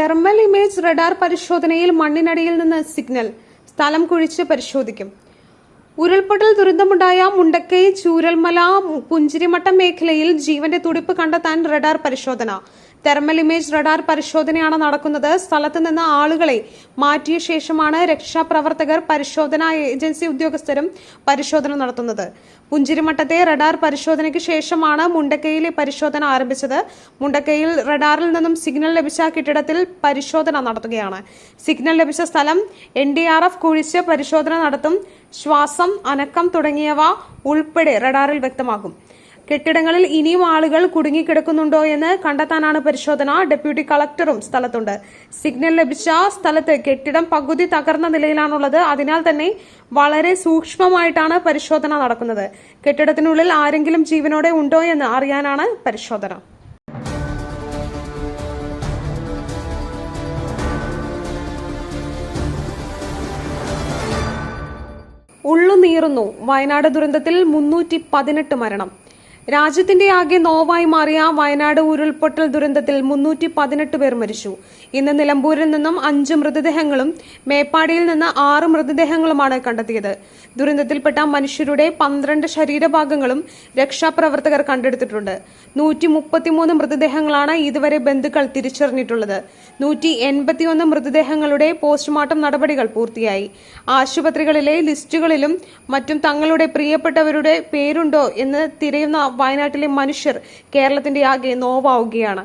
Thermal image radar പരിശോധനയിൽ മണ്ണിനടിയിൽ നിന്ന് സിഗ്നൽ. സ്ഥലം കുഴിച്ച് പരിശോധിക്കും. ഉരുൾപൊട്ടൽ ദുരന്തമുണ്ടായ മുണ്ടക്കൈ ചൂരൽമല പുഞ്ചിരിമട്ടം മേഖലയിൽ ജീവന്റെ തുടിപ്പ് കണ്ടെത്താൻ റഡാർ പരിശോധന. തെർമൽ ഇമേജ് റഡാർ പരിശോധനയാണ് നടക്കുന്നത്. സ്ഥലത്ത് നിന്ന് ആളുകളെ മാറ്റിയ ശേഷമാണ് രക്ഷാപ്രവർത്തകർ പരിശോധന ഏജൻസി ഉദ്യോഗസ്ഥരും പരിശോധന നടത്തുന്നത്. പുഞ്ചിരിമട്ടത്തെ റഡാർ പരിശോധനയ്ക്ക് ശേഷമാണ് മുണ്ടക്കൈയിലെ പരിശോധന ആരംഭിച്ചത്. മുണ്ടക്കൈയിൽ റഡാറിൽ നിന്നും സിഗ്നൽ ലഭിച്ച കെട്ടിടത്തിൽ പരിശോധന നടത്തുകയാണ്. സിഗ്നൽ ലഭിച്ച സ്ഥലം എൻ ഡി ആർ എഫ് കുഴിച്ച് പരിശോധന നടത്തും. ശ്വാസം അനക്കം തുടങ്ങിയവ ഉൾപ്പെടെ റഡാറിൽ വ്യക്തമാകും. കെട്ടിടങ്ങളിൽ ഇനിയും ആളുകൾ കുടുങ്ങിക്കിടക്കുന്നുണ്ടോ എന്ന് കണ്ടെത്താനാണ് പരിശോധന. ഡെപ്യൂട്ടി കളക്ടറും സ്ഥലത്തുണ്ട്. സിഗ്നൽ ലഭിച്ച സ്ഥലത്ത് കെട്ടിടം പകുതി തകർന്ന നിലയിലാണുള്ളത്. അതിനാൽ തന്നെ വളരെ സൂക്ഷ്മമായിട്ടാണ് പരിശോധന നടക്കുന്നത്. കെട്ടിടത്തിനുള്ളിൽ ആരെങ്കിലും ജീവനോടെ ഉണ്ടോ എന്ന് അറിയാനാണ് പരിശോധന. ഉള്ളുനീറുന്നു വയനാട് ദുരന്തത്തിൽ മുന്നൂറ്റി പതിനെട്ട് മരണം. രാജ്യത്തിന്റെ ആകെ നോവായി മാറിയ വയനാട് ഉരുൾപൊട്ടൽ ദുരന്തത്തിൽ മുന്നൂറ്റി പതിനെട്ട് പേർ മരിച്ചു. ഇന്ന് നിലമ്പൂരിൽ നിന്നും അഞ്ച് മൃതദേഹങ്ങളും മേപ്പാടിയിൽ നിന്ന് ആറ് മൃതദേഹങ്ങളുമാണ് കണ്ടെത്തിയത്. ദുരന്തത്തിൽപ്പെട്ട മനുഷ്യരുടെ പന്ത്രണ്ട് ശരീരഭാഗങ്ങളും രക്ഷാപ്രവർത്തകർ കണ്ടെടുത്തിട്ടുണ്ട്. നൂറ്റി മുപ്പത്തിമൂന്ന് മൃതദേഹങ്ങളാണ് ഇതുവരെ ബന്ധുക്കൾ തിരിച്ചറിഞ്ഞിട്ടുള്ളത്. നൂറ്റി എൺപത്തിയൊന്ന് മൃതദേഹങ്ങളുടെ പോസ്റ്റ്മോർട്ടം നടപടികൾ പൂർത്തിയായി. ആശുപത്രികളിലെ ലിസ്റ്റുകളിലും മറ്റും തങ്ങളുടെ പ്രിയപ്പെട്ടവരുടെ പേരുണ്ടോ എന്ന് തിരയുന്ന വയനാട്ടിലെ മനുഷ്യർ കേരളത്തിന്റെ ആകെ നോവാവുകയാണ്.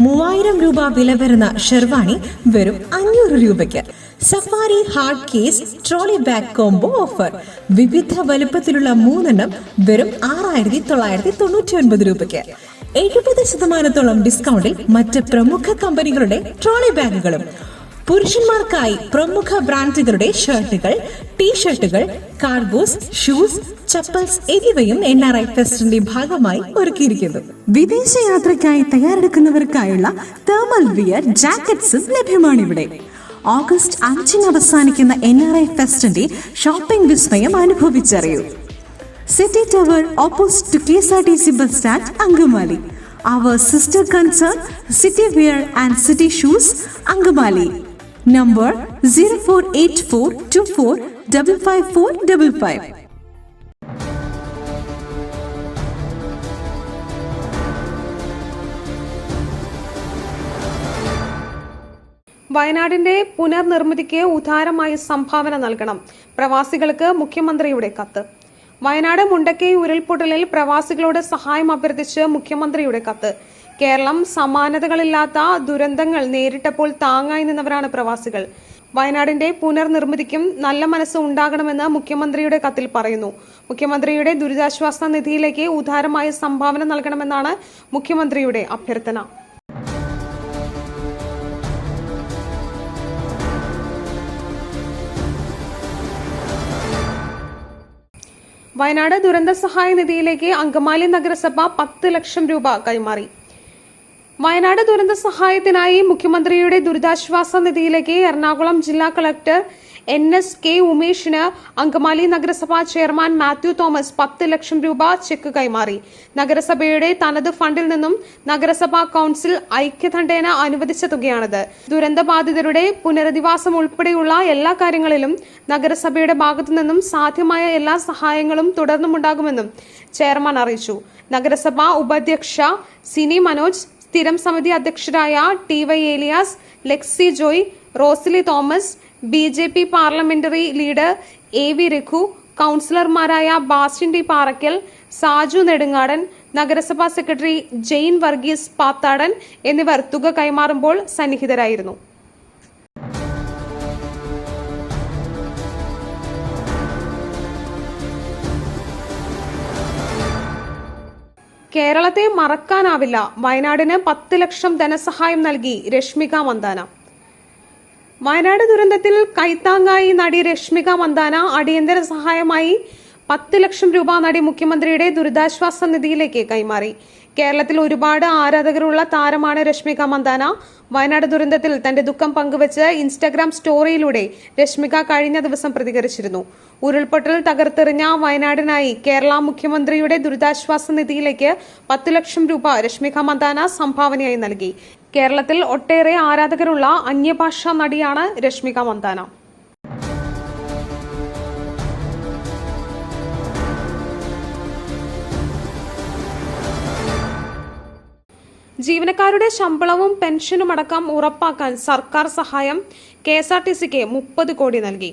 മൂവായിരം രൂപ വില വരുന്ന ഷെർവാണി വെറും അഞ്ഞൂറ് രൂപയ്ക്ക്. Safari hard case trolley bag combo offer. വിവിധ വലുപ്പത്തിലുള്ള മൂന്നെണ്ണം വെറും ആറായിരത്തി തൊള്ളായിരത്തി തൊണ്ണൂറ്റി ഒൻപത് രൂപയ്ക്ക്. എഴുപത് ശതമാനത്തോളം ഡിസ്കൗണ്ടിൽ മറ്റ് പ്രമുഖ കമ്പനികളുടെ ട്രോളി ബാഗുകളും. പുരുഷന്മാർക്കായി പ്രമുഖ ബ്രാൻഡുകളുടെ ഷർട്ടുകൾ ടീ ഷർട്ടുകൾ കാർഗോസ് ഷൂസ് ചപ്പൽസ് എന്നിവയും എൻ ആർ ഐ ഫെസ്റ്റിന്റെ ഭാഗമായി ഒരുക്കിയിരിക്കുന്നു. വിദേശ യാത്രയ്ക്കായി തയ്യാറെടുക്കുന്നവർക്കായുള്ള തേർമൽ വിയർ ജാക്കറ്റ്സും ലഭ്യമാണ് ഇവിടെ ഓഗസ്റ്റ് അഞ്ചിന് അവസാനിക്കുന്ന എൻ ആർ ഐ ഫെസ്റ്റിന്റെ ഷോപ്പിംഗ് വിസ്മയം അനുഭവിച്ചറിയൂ. City tower opposite to K S R T C bus stand Angamaly. Our sister concern city wear and city shoes Angamaly. Number zero four eight four two four double five four double five. വയനാടിന്റെ പുനർനിർമ്മിതിക്ക് ഉദാരമായി സംഭാവന നൽകണം. പ്രവാസികൾക്ക് മുഖ്യമന്ത്രിയുടെ കത്ത്. വയനാട് മുണ്ടക്കൈ ഉരുൾപൊട്ടലിൽ പ്രവാസികളോട് സഹായം അഭ്യർത്ഥിച്ച് മുഖ്യമന്ത്രിയുടെ കത്ത്. കേരളം സമാനതകളില്ലാത്ത ദുരന്തങ്ങൾ നേരിട്ടപ്പോൾ താങ്ങായി നിന്നവരാണ് പ്രവാസികൾ. വയനാടിന്റെ പുനർനിർമ്മിതിക്കും നല്ല മനസ്സ് ഉണ്ടാകണമെന്ന് മുഖ്യമന്ത്രിയുടെ കത്തിൽ പറയുന്നു. മുഖ്യമന്ത്രിയുടെ ദുരിതാശ്വാസ നിധിയിലേക്ക് ഉദാരമായ സംഭാവന നൽകണമെന്നാണ് മുഖ്യമന്ത്രിയുടെ അഭ്യർത്ഥന. വയനാട് ദുരന്ത സഹായ നിധിയിലേക്ക് അങ്കമാലി നഗരസഭ പത്ത് ലക്ഷം രൂപ കൈമാറി. വയനാട് ദുരന്ത സഹായത്തിനായി മുഖ്യമന്ത്രിയുടെ ദുരിതാശ്വാസ നിധിയിലേക്ക് എറണാകുളം ജില്ലാ കളക്ടർ എൻ എസ് കെ ഉമേഷിന് അങ്കമാലി നഗരസഭാ ചെയർമാൻ മാത്യു തോമസ് പത്ത് ലക്ഷം രൂപ ചെക്ക് കൈമാറി. നഗരസഭയുടെ തനത് ഫണ്ടിൽ നിന്നും നഗരസഭാ കൌൺസിൽ ഐക്യദണ്ഡേന അനുവദിച്ച തുകയാണിത്. ദുരന്തബാധിതരുടെ പുനരധിവാസം ഉൾപ്പെടെയുള്ള എല്ലാ കാര്യങ്ങളിലും നഗരസഭയുടെ ഭാഗത്തു നിന്നും സാധ്യമായ എല്ലാ സഹായങ്ങളും തുടർന്നുമുണ്ടാകുമെന്നും ചെയർമാൻ അറിയിച്ചു. നഗരസഭാ ഉപാധ്യക്ഷ സിനി മനോജ് സ്ഥിരം സമിതി അധ്യക്ഷരായ T Y Elias Lexi Joy Rosily Thomas B J P parliamentary leader A V Raghu കൌൺസിലർമാരായ Bastin T Paraykkal Saju Nedungadan നഗരസഭാ സെക്രട്ടറി ജെയിൻ വർഗീസ് പാത്താടൻ എന്നിവർ തുക കൈമാറുമ്പോൾ സന്നിഹിതരായിരുന്നു. കേരളത്തെ മറക്കാനാവില്ല. വയനാടിന് പത്ത് ലക്ഷം ധനസഹായം നൽകി രശ്മിക മന്ദാന. വയനാട് ദുരന്തത്തിൽ കൈത്താങ്ങായി നടി രശ്മിക മന്ദാന അടിയന്തര സഹായമായി പത്ത് ലക്ഷം രൂപ നടി മുഖ്യമന്ത്രിയുടെ ദുരിതാശ്വാസ നിധിയിലേക്ക് കൈമാറി. കേരളത്തിൽ ഒരുപാട് ആരാധകരുള്ള താരമാണ് രശ്മിക മന്ദാന വയനാട് ദുരന്തത്തിൽ തന്റെ ദുഃഖം പങ്കുവച്ച് ഇൻസ്റ്റാഗ്രാം സ്റ്റോറിയിലൂടെ രശ്മിക കഴിഞ്ഞ ദിവസം പ്രതികരിച്ചിരുന്നു. ഉരുൾപൊട്ടൽ തകർത്തെറിഞ്ഞ വയനാടിനായി കേരള മുഖ്യമന്ത്രിയുടെ ദുരിതാശ്വാസ നിധിയിലേക്ക് പത്തു ലക്ഷം രൂപ രശ്മിക മന്ദാന സംഭാവനയായി നൽകി. കേരളത്തിൽ ഒട്ടേറെ ആരാധകരുള്ള അന്യഭാഷാ നടിയാണ് രശ്മിക മന്ദാന ജീവനക്കാരുടെ ശമ്പളവും പെൻഷനും അടക്കം ഉറപ്പാക്കാൻ സർക്കാർ സഹായം കെ എസ് ആർ ടി സിക്ക് മുപ്പത് കോടി നൽകി.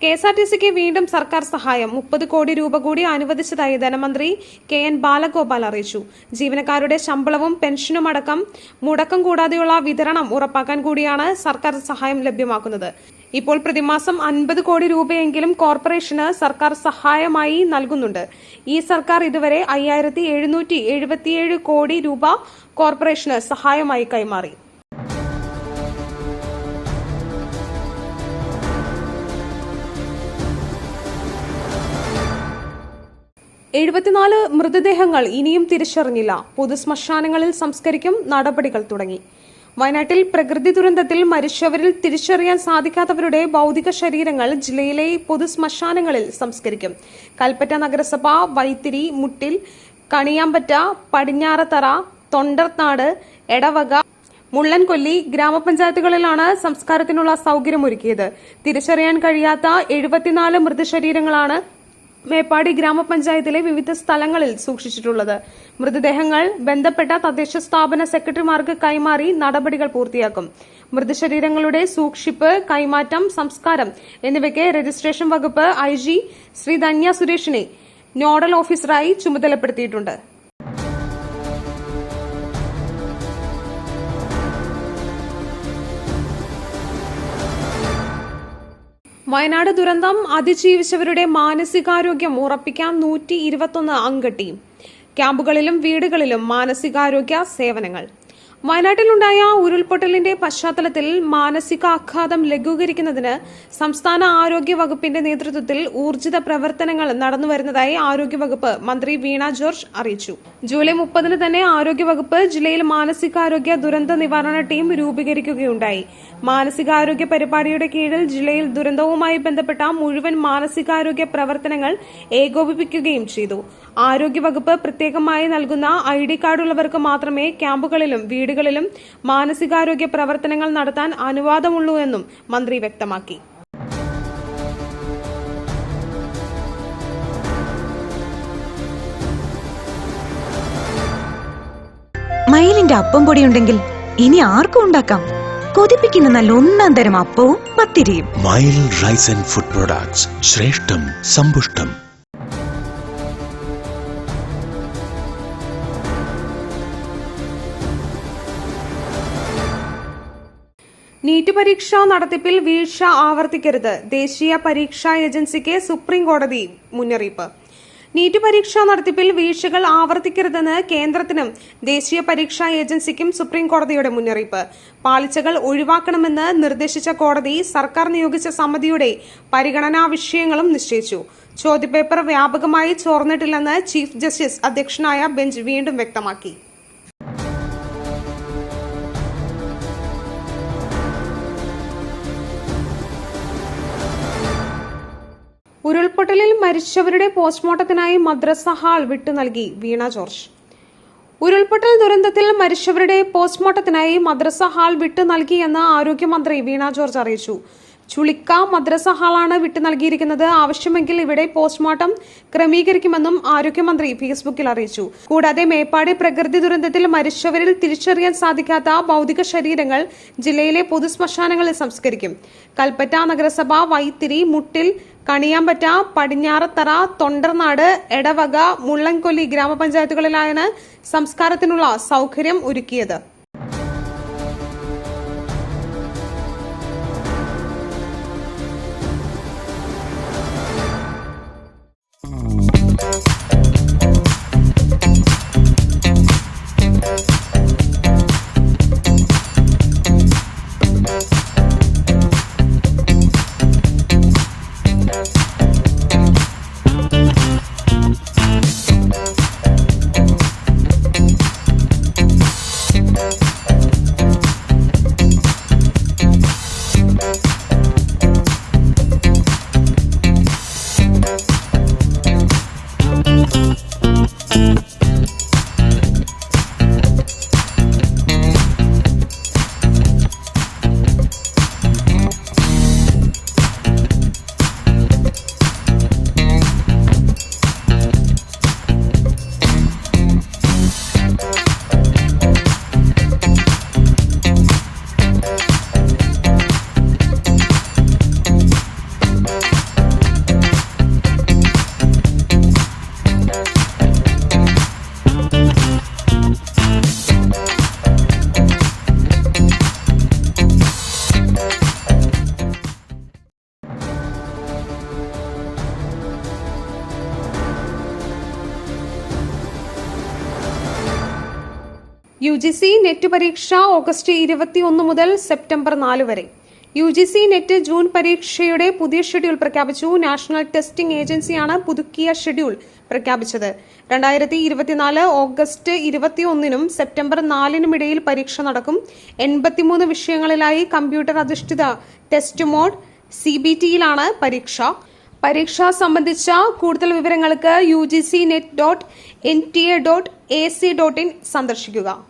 കെ എസ് ആർ ടി സിക്ക് വീണ്ടും സർക്കാർ സഹായം മുപ്പത് കോടി രൂപ കൂടി അനുവദിച്ചതായി ധനമന്ത്രി കെ എൻ ബാലഗോപാൽ അറിയിച്ചു. ജീവനക്കാരുടെ ശമ്പളവും പെൻഷനും അടക്കം മുടക്കം കൂടാതെയുള്ള വിതരണം ഉറപ്പാക്കാൻ കൂടിയാണ് സർക്കാർ സഹായം ലഭ്യമാക്കുന്നത്. ഇപ്പോൾ പ്രതിമാസം അൻപത് കോടി രൂപയെങ്കിലും കോർപ്പറേഷന് സർക്കാർ സഹായമായി നൽകുന്നുണ്ട്. ഈ സർക്കാർ ഇതുവരെ അയ്യായിരത്തി കോടി രൂപ കോർപ്പറേഷന് സഹായമായി കൈമാറി. എഴുപത്തിനാല് മൃതദേഹങ്ങൾ ഇനിയും തിരിച്ചറിഞ്ഞില്ല. പൊതുശ്മശാനങ്ങളിൽ സംസ്കരിക്കും നടപടികൾ തുടങ്ങി. വയനാട്ടിൽ പ്രകൃതി ദുരന്തത്തിൽ മരിച്ചവരിൽ തിരിച്ചറിയാൻ സാധിക്കാത്തവരുടെ ഭൗതിക ശരീരങ്ങൾ ജില്ലയിലെ പൊതുശ്മശാനങ്ങളിൽ സംസ്കരിക്കും. കൽപ്പറ്റ നഗരസഭ വൈത്തിരി മുട്ടിൽ കണിയാമ്പറ്റ പടിഞ്ഞാറത്തറ തൊണ്ടർനാട് എടവക മുള്ളൻകൊല്ലി ഗ്രാമപഞ്ചായത്തുകളിലാണ് സംസ്കാരത്തിനുള്ള സൗകര്യമൊരുക്കിയത്. തിരിച്ചറിയാൻ കഴിയാത്ത എഴുപത്തിനാല് മൃതശരീരങ്ങളാണ് മേപ്പാടി ഗ്രാമപഞ്ചായത്തിലെ വിവിധ സ്ഥലങ്ങളിൽ സൂക്ഷിച്ചിട്ടുള്ളത്. മൃതദേഹങ്ങൾ ബന്ധപ്പെട്ട തദ്ദേശ സ്ഥാപന സെക്രട്ടറിമാർക്ക് കൈമാറി നടപടികൾ പൂർത്തിയാക്കും. മൃതശരീരങ്ങളുടെ സൂക്ഷിപ്പ് കൈമാറ്റം സംസ്കാരം എന്നിവയ്ക്ക് രജിസ്ട്രേഷൻ വകുപ്പ് ഐ ജി ശ്രീ ധന്യ സുരേഷിനെ നോഡൽ ഓഫീസറായി ചുമതലപ്പെടുത്തിയിട്ടുണ്ട്. വയനാട് ദുരന്തം അതിജീവിച്ചവരുടെ മാനസികാരോഗ്യം ഉറപ്പിക്കാൻ നൂറ്റി ഇരുപത്തൊന്ന് അംഗ ടീം ക്യാമ്പുകളിലും വീടുകളിലും മാനസികാരോഗ്യ സേവനങ്ങൾ. വയനാട്ടിലുണ്ടായ ഉരുൾപൊട്ടലിന്റെ പശ്ചാത്തലത്തിൽ മാനസികാഘാതം ലഘൂകരിക്കുന്നതിന് സംസ്ഥാന ആരോഗ്യ വകുപ്പിന്റെ നേതൃത്വത്തിൽ ഊർജിത പ്രവർത്തനങ്ങൾ നടന്നുവരുന്നതായി ആരോഗ്യവകുപ്പ് മന്ത്രി വീണ ജോർജ് അറിയിച്ചു. ജൂലൈ മുപ്പതിന് തന്നെ ആരോഗ്യവകുപ്പ് ജില്ലയിൽ മാനസികാരോഗ്യ ദുരന്ത നിവാരണ ടീം രൂപീകരിക്കുകയുണ്ടായി. മാനസികാരോഗ്യ പരിപാടിയുടെ കീഴിൽ ജില്ലയിൽ ദുരന്തവുമായി ബന്ധപ്പെട്ട മുഴുവൻ മാനസികാരോഗ്യ പ്രവർത്തനങ്ങൾ ഏകോപിപ്പിക്കുകയും ചെയ്തു. ആരോഗ്യവകുപ്പ് പ്രത്യേകമായി നൽകുന്ന ഐ ഡി കാർഡുള്ളവർക്ക് മാത്രമേ ക്യാമ്പുകളിലും വീടുകളിലും മാനസികാരോഗ്യ പ്രവർത്തനങ്ങൾ നടത്താൻ അനുവാദമുള്ളൂ എന്നും മന്ത്രി വ്യക്തമാക്കി. മയിലിന്റെ അപ്പം പൊടിയുണ്ടെങ്കിൽ ഇനി ആർക്കും ഉണ്ടാക്കാം? കൊതിപ്പിക്കുന്ന നല്ല ഒന്നാം തരം അപ്പവും പത്തിരിയും. Mile rice and food products ശ്രേഷ്ഠം സമ്പുഷ്ടം. നീറ്റ് പരീക്ഷാ നടത്തിപ്പിൽ വീഴ്ച ആവർത്തിക്കരുത്. ദേശീയ പരീക്ഷാ ഏജൻസിക്ക് സുപ്രീം കോടതി മുന്നറിയിപ്പ്. നീറ്റ് പരീക്ഷാ നടത്തിപ്പിൽ വീഴ്ചകൾ ആവർത്തിക്കരുതെന്ന് കേന്ദ്രത്തിനും ദേശീയ പരീക്ഷാ ഏജൻസിക്കും സുപ്രീം കോടതിയുടെ മുന്നറിയിപ്പ്. പാളിച്ചകൾ ഒഴിവാക്കണമെന്ന് നിർദ്ദേശിച്ച കോടതി സർക്കാർ നിയോഗിച്ച സമിതിയുടെ പരിഗണനാ വിഷയങ്ങളും നിശ്ചയിച്ചു. ചോദ്യപേപ്പർ വ്യാപകമായി ചോർന്നിട്ടില്ലെന്ന് ചീഫ് ജസ്റ്റിസ് അധ്യക്ഷനായ ബെഞ്ച് വീണ്ടും വ്യക്തമാക്കി. ഉരുൾപൊട്ടലിൽ മരിച്ചവരുടെ പോസ്റ്റ്മോർട്ടത്തിനായി മദ്രസ ഹാൾ വിട്ടു നൽകി വീണ ജോർജ്. ഉരുൾപൊട്ടൽ ദുരന്തത്തിൽ മരിച്ചവരുടെ പോസ്റ്റ്മോർട്ടത്തിനായി മദ്രസ ഹാൾ വിട്ടു നൽകിയെന്ന് ആരോഗ്യമന്ത്രി വീണ ജോർജ് അറിയിച്ചു. ചുളിക്ക മദ്രസ ഹാളാണ് വിട്ടു നൽകിയിരിക്കുന്നത്. ആവശ്യമെങ്കിൽ ഇവിടെ പോസ്റ്റ്മോർട്ടം ക്രമീകരിക്കുമെന്നും ആരോഗ്യമന്ത്രി ഫേസ്ബുക്കിൽ അറിയിച്ചു. കൂടാതെ മേപ്പാടി പ്രകൃതി ദുരന്തത്തിൽ മരിച്ചവരിൽ തിരിച്ചറിയാൻ സാധിക്കാത്ത ഭൗതിക ശരീരങ്ങൾ ജില്ലയിലെ പൊതുശ്മശാനങ്ങളിൽ സംസ്കരിക്കും. കൽപ്പറ്റ നഗരസഭ വൈത്തിരി മുട്ടിൽ കണിയാമ്പറ്റ പടിഞ്ഞാറത്തറ തൊണ്ടർനാട് എടവക മുള്ളൻകൊല്ലി ഗ്രാമപഞ്ചായത്തുകളിലാണ് സംസ്കാരത്തിനുള്ള സൗകര്യം ഒരുക്കിയത്. യു ജി സി നെറ്റ് പരീക്ഷ ഓഗസ്റ്റ് ഇരുപത്തിയൊന്ന് മുതൽ സെപ്റ്റംബർ നാല് വരെ. U G C NET June പരീക്ഷയുടെ പുതിയ ഷെഡ്യൂൾ പ്രഖ്യാപിച്ചു. നാഷണൽ ടെസ്റ്റിംഗ് ഏജൻസിയാണ് പുതുക്കിയ ഷെഡ്യൂൾ പ്രഖ്യാപിച്ചത്. രണ്ടായിരത്തി ഇരുപത്തിനാല് ഓഗസ്റ്റ് ഇരുപത്തിയൊന്നിനും സെപ്റ്റംബർ നാലിനും ഇടയിൽ പരീക്ഷ നടക്കും. എൺപത്തിമൂന്ന് വിഷയങ്ങളിലായി കമ്പ്യൂട്ടർ അധിഷ്ഠിത ടെസ്റ്റ് മോഡ് സി ബി ടിയിലാണ് പരീക്ഷ. പരീക്ഷ സംബന്ധിച്ച കൂടുതൽ വിവരങ്ങൾക്ക് U G C NET dot N T A dot A C dot in സന്ദർശിക്കുക.